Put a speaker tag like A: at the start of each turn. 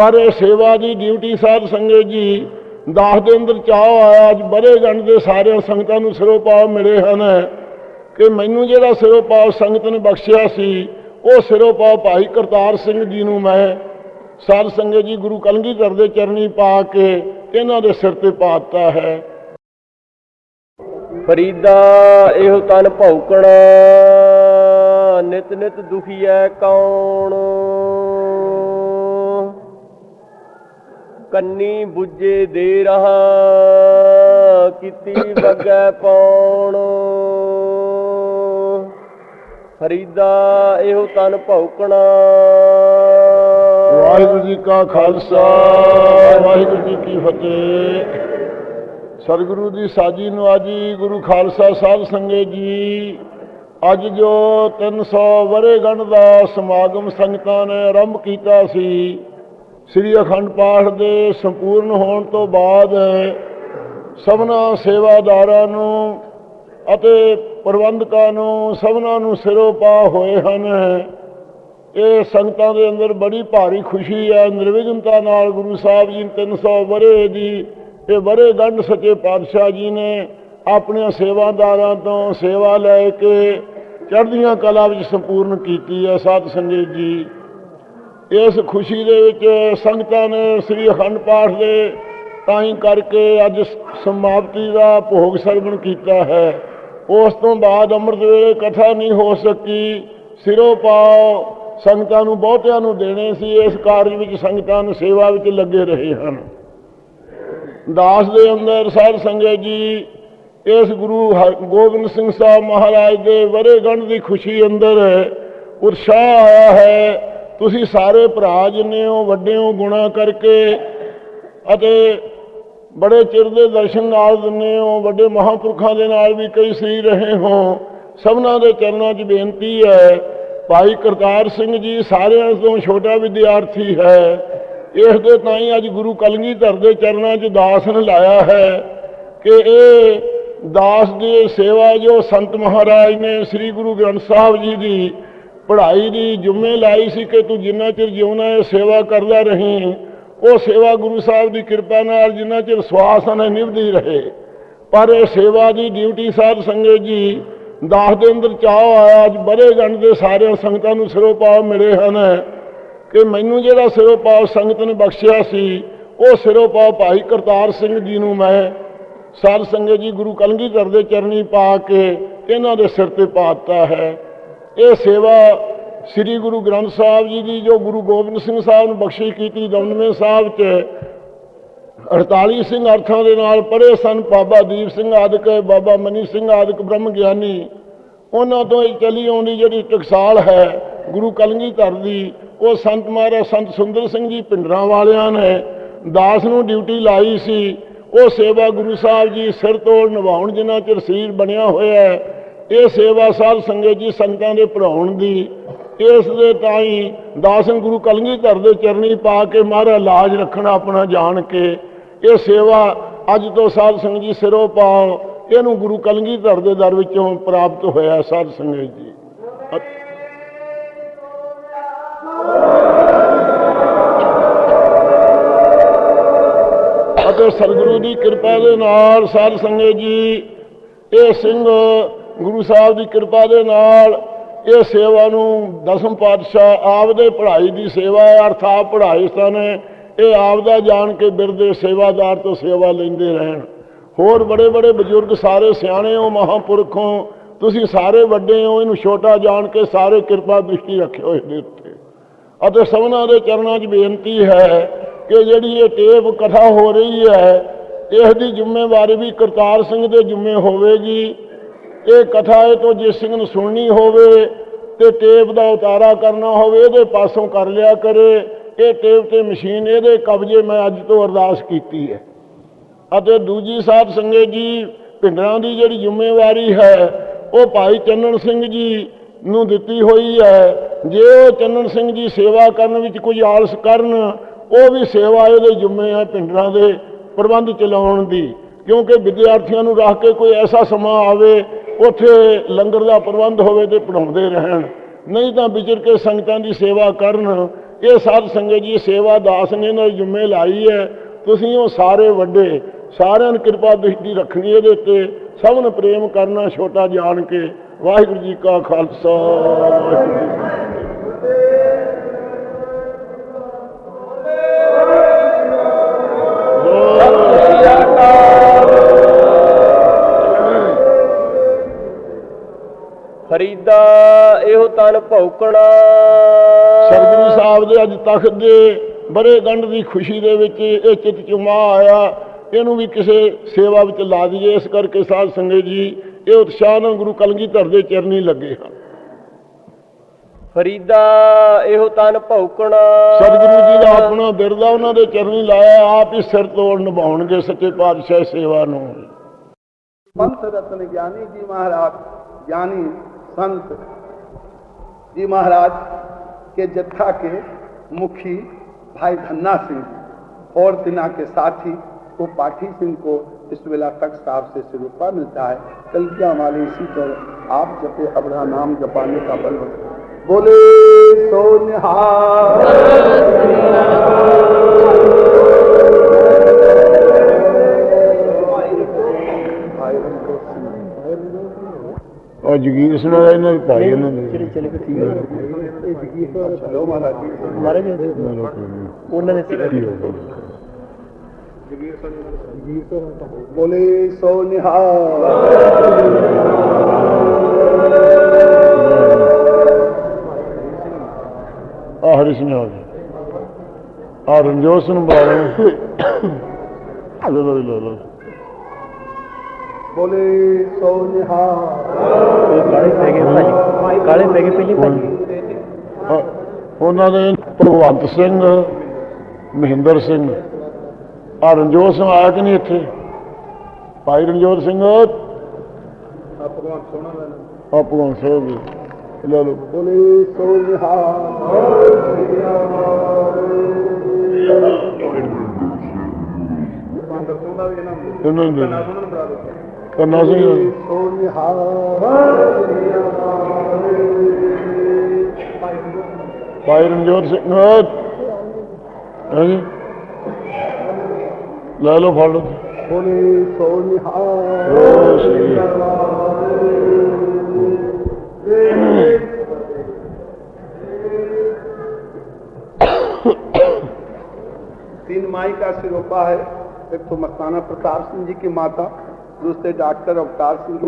A: ਪਰ ਇਹ ਸੇਵਾ ਦੀ ਡਿਊਟੀ ਸਾਹਿਬ ਸੰਗਤ ਜੀ, ਦਾਸ ਦੇ ਅੰਦਰ ਚਾਹ ਆਇਆ, ਅੱਜ ਬੜੇ ਦੇ ਸਾਰਿਆਂ ਸੰਗਤਾਂ ਨੂੰ ਸਿਰੋਂ ਪਾਵ ਮਿਲੇ ਹਨ। ਕਿ ਮੈਨੂੰ ਜਿਹੜਾ ਸਿਰੋਂ ਪਾਵ ਸੰਗਤ ਨੇ ਬਖਸ਼ਿਆ ਸੀ, ਉਹ ਸਿਰੋਂ ਪਾਵ ਭਾਈ ਕਰਤਾਰ ਸਿੰਘ ਜੀ ਨੂੰ ਮੈਂ ਸਾਧ ਸੰਗਤ ਜੀ ਗੁਰੂ ਕਲਗੀਧਰ ਦੇ ਚਰਨੀ ਪਾ ਕੇ ਇਹਨਾਂ ਦੇ ਸਿਰ ਤੇ ਪਾ ਦਿੱਤਾ ਹੈ।
B: ਫਰੀਦਾ ਇਹੋ ਤਨ ਭੌਕਣ, ਨਿਤ ਨਿਤ ਦੁਖੀ ਐ ਕੌਣ? ਕੰਨੀ ਬੁੱਝੇ ਦੇ ਰਹਾ, ਕੀਤੀ ਵਗੈ ਪੌਣ ਫਰੀਦਾ ਇਹੋ ਤਨ ਭੌਕਣ।
A: ਵਾਹਿਗੁਰੂ ਜੀ ਕਾ ਖਾਲਸਾ, ਵਾਹਿਗੁਰੂ ਜੀ ਕੀ ਫਤਿਹ। ਸਤਿਗੁਰੂ ਦੀ ਸਾਜੀ ਨਵਾਜੀ, ਗੁਰੂ ਖਾਲਸਾ ਸਾਹਿਬ ਸੰਗੇ ਜੀ। ਅੱਜ ਜੋ 300 ਵਰੇ ਗਣ ਦਾ ਸਮਾਗਮ ਸੰਗਤਾਂ ਨੇ ਆਰੰਭ ਕੀਤਾ ਸੀ ਸ੍ਰੀ ਅਖੰਡ ਪਾਠ ਦੇ ਸੰਪੂਰਨ ਹੋਣ ਤੋਂ ਬਾਅਦ ਸਭਨਾ ਸੇਵਾਦਾਰਾਂ ਨੂੰ ਅਤੇ ਪ੍ਰਬੰਧਕਾਂ ਨੂੰ ਸਭਨਾਂ ਨੂੰ ਸਿਰੋਂ ਪਾ ਹੋਏ ਹਨ। ਇਹ ਸੰਗਤਾਂ ਦੇ ਅੰਦਰ ਬੜੀ ਭਾਰੀ ਖੁਸ਼ੀ ਹੈ। ਨਿਰਵਿਘਨਤਾ ਨਾਲ ਗੁਰੂ ਸਾਹਿਬ ਜੀ ਨੇ 300 ਵਰੇ ਦੀ ਇਹ ਵਰੇ ਗੰਢ ਸੱਚੇ ਪਾਤਸ਼ਾਹ ਜੀ ਨੇ ਆਪਣੀਆਂ ਸੇਵਾਦਾਰਾਂ ਤੋਂ ਸੇਵਾ ਲੈ ਕੇ ਚੜ੍ਹਦੀਆਂ ਕਲਾ ਵਿੱਚ ਸੰਪੂਰਨ ਕੀਤੀ ਹੈ। ਸਾਧ ਸੰਗਤ ਜੀ ਇਸ ਖੁਸ਼ੀ ਦੇ ਵਿੱਚ ਸੰਗਤਾਂ ਨੇ ਸ੍ਰੀ ਅਖੰਡ ਪਾਠ ਦੇ ਤਾਈਂ ਕਰਕੇ ਅੱਜ ਸਮਾਪਤੀ ਦਾ ਭੋਗ ਸਰਵਣ ਕੀਤਾ ਹੈ। ਉਸ ਤੋਂ ਬਾਅਦ ਅੰਮ੍ਰਿਤ ਵੇਲੇ ਕਥਾ ਨਹੀਂ ਹੋ ਸਕੀ। ਸਿਰੋਂ ਪਾਓ, ਸੰਗਤਾਂ ਨੂੰ ਬਹੁਤਿਆਂ ਨੂੰ ਦੇਣੇ ਸੀ। ਇਸ ਕਾਰਜ ਵਿੱਚ ਸੰਗਤਾਂ ਨੂੰ ਸੇਵਾ ਵਿੱਚ ਲੱਗੇ ਰਹੇ ਹਨ। ਦਾਸ ਦੇ ਅੰਦਰ ਸਾਧ ਸੰਗਤ ਜੀ, ਇਸ ਗੁਰੂ ਹਰ- ਗੋਬਿੰਦ ਸਿੰਘ ਸਾਹਿਬ ਮਹਾਰਾਜ ਦੇ ਵਰੇਗੰਢ ਦੀ ਖੁਸ਼ੀ ਅੰਦਰ ਉਤਸ਼ਾਹ ਆਇਆ ਹੈ। ਤੁਸੀਂ ਸਾਰੇ ਭਰਾ ਜਿੰਨੇ ਹੋ, ਵੱਡੇ ਹੋ, ਗੁਣਾ ਕਰਕੇ ਅਤੇ ਬੜੇ ਚਿਰ ਦੇ ਦਰਸ਼ਨ ਨਾਲ ਦਿੰਦੇ ਹੋ, ਵੱਡੇ ਮਹਾਂਪੁਰਖਾਂ ਦੇ ਨਾਲ ਵੀ ਕਈ ਸਰੀ ਰਹੇ ਹੋ, ਸਭਨਾਂ ਦੇ ਚਰਨਾਂ 'ਚ ਬੇਨਤੀ ਹੈ, ਭਾਈ ਕਰਤਾਰ ਸਿੰਘ ਜੀ ਸਾਰਿਆਂ ਤੋਂ ਛੋਟਾ ਵਿਦਿਆਰਥੀ ਹੈ, ਇਸ ਦੇ ਤਾਂ ਹੀ ਅੱਜ ਗੁਰੂ ਕਲਗੀਧਰ ਦੇ ਚਰਨਾਂ 'ਚ ਦਾਸ ਨੇ ਲਾਇਆ ਹੈ ਕਿ ਇਹ ਦਾਸ ਦੀ ਸੇਵਾ ਜੋ ਸੰਤ ਮਹਾਰਾਜ ਨੇ ਸ੍ਰੀ ਗੁਰੂ ਗ੍ਰੰਥ ਸਾਹਿਬ ਜੀ ਦੀ ਪੜ੍ਹਾਈ ਦੀ ਜੁਮੇ ਲਾਈ ਸੀ ਕਿ ਤੂੰ ਜਿੰਨਾ ਚਿਰ ਜਿਉਣਾ ਹੈ, ਸੇਵਾ ਕਰਦਾ ਰਹੀਂ। ਉਹ ਸੇਵਾ ਗੁਰੂ ਸਾਹਿਬ ਦੀ ਕਿਰਪਾ ਨਾਲ ਜਿੰਨਾ ਚਿਰ ਸਵਾਸ ਨੇ ਨਿਭਦੀ ਰਹੇ। ਪਰ ਇਹ ਸੇਵਾ ਦੀ ਡਿਊਟੀ ਸਾਹਿਬ ਸੰਗਤ ਜੀ, ਦਾਸ ਦੇ ਅੰਦਰ ਚਾਹ ਆਇਆ, ਅੱਜ ਬੜੇ ਗੰਢ ਦੇ ਸਾਰਿਆਂ ਸੰਗਤਾਂ ਨੂੰ ਸਿਰੋਂ ਪਾਵ ਮਿਲੇ ਹਨ ਕਿ ਮੈਨੂੰ ਜਿਹੜਾ ਸਿਰੋਂ ਪਾਵ ਸੰਗਤ ਨੇ ਬਖਸ਼ਿਆ ਸੀ, ਉਹ ਸਿਰੋਂ ਪਾਵ ਭਾਈ ਕਰਤਾਰ ਸਿੰਘ ਜੀ ਨੂੰ ਮੈਂ ਸਾਧ ਸੰਗਤ ਜੀ ਗੁਰੂ ਕਲਗੀਧਰ ਦੇ ਚਰਨੀ ਪਾ ਕੇ ਇਹਨਾਂ ਦੇ ਸਿਰ ਤੇ ਪਾ ਦਿੱਤਾ ਹੈ। ਇਹ ਸੇਵਾ ਸ੍ਰੀ ਗੁਰੂ ਗ੍ਰੰਥ ਸਾਹਿਬ ਜੀ ਦੀ, ਜੋ ਗੁਰੂ ਗੋਬਿੰਦ ਸਿੰਘ ਸਾਹਿਬ ਨੂੰ ਬਖਸ਼ਿਸ਼ ਕੀਤੀ ਦਮਦਮੇ ਸਾਹਿਬ 'ਚ 48 ਸਿੰਘ ਅਰਥਾਂ ਦੇ ਨਾਲ ਪੜ੍ਹੇ ਸਨ, ਬਾਬਾ ਦੀਪ ਸਿੰਘ ਆਦਿਕ, ਬਾਬਾ ਮਨੀ ਸਿੰਘ ਆਦਿਕ ਬ੍ਰਹਮ ਗਿਆਨੀ। ਉਹਨਾਂ ਤੋਂ ਇਹ ਚੱਲੀ ਆਉਂਦੀ ਜਿਹੜੀ ਟਕਸਾਲ ਹੈ, ਗੁਰੂ ਕਲਗੀਧਰ ਦੀ, ਉਹ ਸੰਤ ਮਹਾਰਾਜ ਸੰਤ ਸੁੰਦਰ ਸਿੰਘ ਜੀ ਪਿੰਡਰਾਂ ਵਾਲਿਆਂ ਨੇ ਦਾਸ ਨੂੰ ਡਿਊਟੀ ਲਾਈ ਸੀ। ਉਹ ਸੇਵਾ ਗੁਰੂ ਸਾਹਿਬ ਜੀ ਸਿਰ ਤੋੜ ਨਿਭਾਉਣ ਜਿਨ੍ਹਾਂ ਚਿਰ ਸਰੀਰ ਬਣਿਆ ਹੋਇਆ ਹੈ ਇਹ ਸੇਵਾ ਸਾਧ ਸੰਗਤ ਜੀ ਸੰਗਤਾਂ ਦੇ ਪੜਾਉਣ ਦੀ, ਇਸ ਦੇ ਤਾਈ ਦਾਸਨ ਗੁਰੂ ਕਲਗੀਧਰ ਦੇ ਚਰਨੀ ਪਾ ਕੇ ਮਹਾਰਾ ਲਾਜ ਰੱਖਣਾ ਆਪਣਾ ਜਾਣ ਕੇ, ਇਹ ਸੇਵਾ ਅੱਜ ਤੋਂ ਸਾਧ ਸੰਗਤ ਜੀ ਸਿਰੋਂ ਪਾਓ, ਇਹਨੂੰ ਗੁਰੂ ਕਲਗੀਧਰ ਦੇ ਦਰ ਵਿੱਚੋਂ ਪ੍ਰਾਪਤ ਹੋਇਆ ਸਾਧ ਸੰਗਤ ਜੀ। ਅਤੇ ਸਤਿਗੁਰੂ ਦੀ ਕਿਰਪਾ ਦੇ ਨਾਲ ਸਾਧ ਸੰਗਤ ਜੀ, ਇਹ ਸਿੰਘ ਗੁਰੂ ਸਾਹਿਬ ਦੀ ਕਿਰਪਾ ਦੇ ਨਾਲ ਇਹ ਸੇਵਾ ਨੂੰ ਦਸਮ ਪਾਤਸ਼ਾਹ ਆਪਦੇ ਪੜ੍ਹਾਈ ਦੀ ਸੇਵਾ ਹੈ ਆਪ ਪੜ੍ਹਾਏ ਸਨ। ਇਹ ਆਪਦਾ ਜਾਣ ਕੇ ਬਿਰਦੇ ਸੇਵਾਦਾਰ ਤੋਂ ਸੇਵਾ ਲੈਂਦੇ ਰਹਿਣ। ਹੋਰ ਬੜੇ ਬੜੇ ਬਜ਼ੁਰਗ ਸਾਰੇ ਸਿਆਣੇ ਹੋ, ਮਹਾਂਪੁਰਖੋਂ ਤੁਸੀਂ ਸਾਰੇ ਵੱਡੇ ਹੋ, ਇਹਨੂੰ ਛੋਟਾ ਜਾਣ ਕੇ ਸਾਰੇ ਕਿਰਪਾ ਦ੍ਰਿਸ਼ਟੀ ਰੱਖਿਓ ਇਹਦੇ ਉੱਤੇ ਅਤੇ ਸਭਨਾਂ ਦੇ ਚਰਨਾਂ 'ਚ ਬੇਨਤੀ ਹੈ ਕਿ ਜਿਹੜੀ ਇਹ ਟੇਪ ਕਥਾ ਹੋ ਰਹੀ ਹੈ, ਇਸ ਦੀ ਜ਼ਿੰਮੇਵਾਰੀ ਵੀ ਕਰਤਾਰ ਸਿੰਘ ਦੇ ਜ਼ਿੰਮੇ ਹੋਵੇਗੀ। ਇਹ ਕਥਾ ਇਹ ਤੋਂ ਜਿਸ ਸਿੰਘ ਨੂੰ ਸੁਣਨੀ ਹੋਵੇ ਤੇ ਟੇਪ ਦਾ ਉਤਾਰਾ ਕਰਨਾ ਹੋਵੇ, ਇਹਦੇ ਪਾਸੋਂ ਕਰ ਲਿਆ ਕਰੇ। ਇਹ ਟੇਪ ਤੇ ਮਸ਼ੀਨ, ਇਹਦੇ ਕਬਜ਼ੇ ਮੈਂ ਅੱਜ ਤੋਂ ਅਰਦਾਸ ਕੀਤੀ ਹੈ। ਅਤੇ ਦੂਜੀ ਸਾਹਿਬ ਸੰਗੇ ਜੀ ਪਿੰਡਰਾਂ ਦੀ ਜਿਹੜੀ ਜ਼ਿੰਮੇਵਾਰੀ ਹੈ, ਉਹ ਭਾਈ ਚੰਨਣ ਸਿੰਘ ਜੀ ਨੂੰ ਦਿੱਤੀ ਹੋਈ ਹੈ। ਜੇ ਉਹ ਚੰਨਣ ਸਿੰਘ ਜੀ ਸੇਵਾ ਕਰਨ ਵਿੱਚ ਕੁਝ ਆਲਸ ਕਰਨ, ਉਹ ਵੀ ਸੇਵਾ ਇਹਦੇ ਜ਼ਿੰਮੇ ਹੈ ਪਿੰਡਰਾਂ ਦੇ ਪ੍ਰਬੰਧ ਚਲਾਉਣ ਦੀ। ਕਿਉਂਕਿ ਵਿਦਿਆਰਥੀਆਂ ਨੂੰ ਰੱਖ ਕੇ ਕੋਈ ਐਸਾ ਸਮਾਂ ਆਵੇ ਉੱਥੇ ਲੰਗਰ ਦਾ ਪ੍ਰਬੰਧ ਹੋਵੇ ਤੇ ਪੜਾਉਂਦੇ ਰਹਿਣ। ਨਹੀਂ ਤਾਂ ਵਿਚਰ ਕੇ ਸੰਗਤਾਂ ਦੀ ਸੇਵਾ ਕਰਨ। ਇਹ ਸਾਧ ਸੰਗਤ ਜੀ ਸੇਵਾ ਦਾਸ ਨੇ ਨਾਲ ਜੁਮੇ ਲਾਈ ਹੈ। ਤੁਸੀਂ ਉਹ ਸਾਰੇ ਵੱਡੇ, ਸਾਰਿਆਂ ਨੂੰ ਕਿਰਪਾ ਦ੍ਰਿਸ਼ਟੀ ਰੱਖਣੀ ਇਹਦੇ ਉੱਤੇ। ਸਭ ਨੂੰ ਪ੍ਰੇਮ ਕਰਨਾ ਛੋਟਾ ਜਾਣ ਕੇ। ਵਾਹਿਗੁਰੂ ਜੀ ਕਾ ਖਾਲਸਾ
B: ਫਰੀਦਾ ਇਹੋ ਤਨ ਭੌਕਣਾ।
A: ਸਤਿਗੁਰੂ ਸਾਹਿਬ ਦੇ ਅੱਜ ਤਖਤ ਦੇ ਬਰੇ ਗੰਢ ਦੀ ਖੁਸ਼ੀ ਦੇ ਵਿੱਚ ਇਹ ਚਿਤ ਚੁਮਾ ਆਇਆ। ਇਹਨੂੰ ਵੀ ਕਿਸੇ ਸੇਵਾ ਵਿੱਚ ਲਾ ਦਈਏ। ਇਸ ਕਰਕੇ ਸਾਧ ਸੰਗਤ ਜੀ ਇਹ ਉਤਸ਼ਾਹ ਨਾਲ ਗੁਰੂ ਕਲਗੀਧਰ ਦੇ ਚਰਨੀ ਲੱਗੇ ਹਨ।
B: ਫਰੀਦਾ ਇਹੋ ਤਨ ਭੌਕਣਾ।
A: ਸਤਿਗੁਰੂ ਜੀ ਦਾ ਆਪਣਾ ਬਿਰਦਾ ਉਹਨਾਂ ਦੇ ਚਰਨੀ ਲਾਇਆ। ਆਪ ਹੀ ਸਿਰ ਤੋੜ ਨਿਭਾਉਣਗੇ ਸੱਚੇ ਪਾਤਸ਼ਾਹ ਸੇਵਾ ਨੂੰ।
C: ਪੰਥ ਰਤਨ ਗਿਆਨੀ ਜੀ ਮਹਾਰਾਜ ਗਿਆਨੀ संत जी महाराज के जत्था के मुखी भाई धन्ना सिंह और तिना के साथी वो पाठी सिंह को इस वेला तक साहब से सिरुपा मिलता है। कल क्या हमारे इसी पर आप जपे अपना नाम जपाने का बल बोले। सो
A: ਉਹ ਜਗੀਰ ਸਿੰਘ ਦਾ ਇਹਨਾਂ ਦੇ ਭਾਈ ਇਹਨਾਂ ਦੇ
C: ਚਲੇ ਚਲੇ ਠੀਕ
A: ਹੈ। ਇਹ
C: ਜਗੀਰ ਸਿੰਘ ਲੋ
A: ਮਹਾਰਾਜ ਮਹਾਰਾਜ ਉਹਨਾਂ ਦੇ ਠੀਕ ਹੋ ਜਗੀਰ ਸਿੰਘ ਜਗੀਰ ਸਿੰਘ ਬੋਲੇ ਸੋ ਨਿਹਾਲ।
C: ਆ ਹਰੀ ਸਿੰਘ
B: ਹੋ ਗਿਆ ਆ ਰਣਜੋਤ ਸਿੰਘ ਬਾਰੇ ਲੋ ਲੋ ਲੋ
A: ਬੋਲੇ ਉਹਨਾਂ ਦੇ ਪ੍ਰਵੰਤ ਸਿੰਘ ਮਹਿੰਦਰ ਸਿੰਘ ਆ ਸਿੰਘ ਆਇਆ ਕਿ ਨਹੀਂ ਇੱਥੇ? ਭਾਈ ਰਣਜੋਤ ਸਿੰਘ। ਆ
C: ਭਗਵਾਨ ਸੋਹਣਾ
A: ਲੈਣਾ ਆ ਭਗਵਾਨ ਲੈ ਲੋ
C: ਬੋਲੇ ਸੋ ਨਿਹਾਲ।
A: ਇਹਨਾਂ ਨੂੰ ਦੇ ਦਿਓ। ਕੰਨਾ ਸਿੰਘ
C: सो निहार
A: ਭਾਈ ਰਣਜੋਤ ਸਿੰਘ ਹਾਂਜੀ ਲੈ ਲਓ ਫੜ ਲਓ
C: बोले सो निहार
A: ਓ ਸ੍ਰੀ
C: तीन माई का सिरोपा है एक तो मस्ताना प्रताप सिंह जी की माता दूसरे डॉक्टर अवतार सिंह की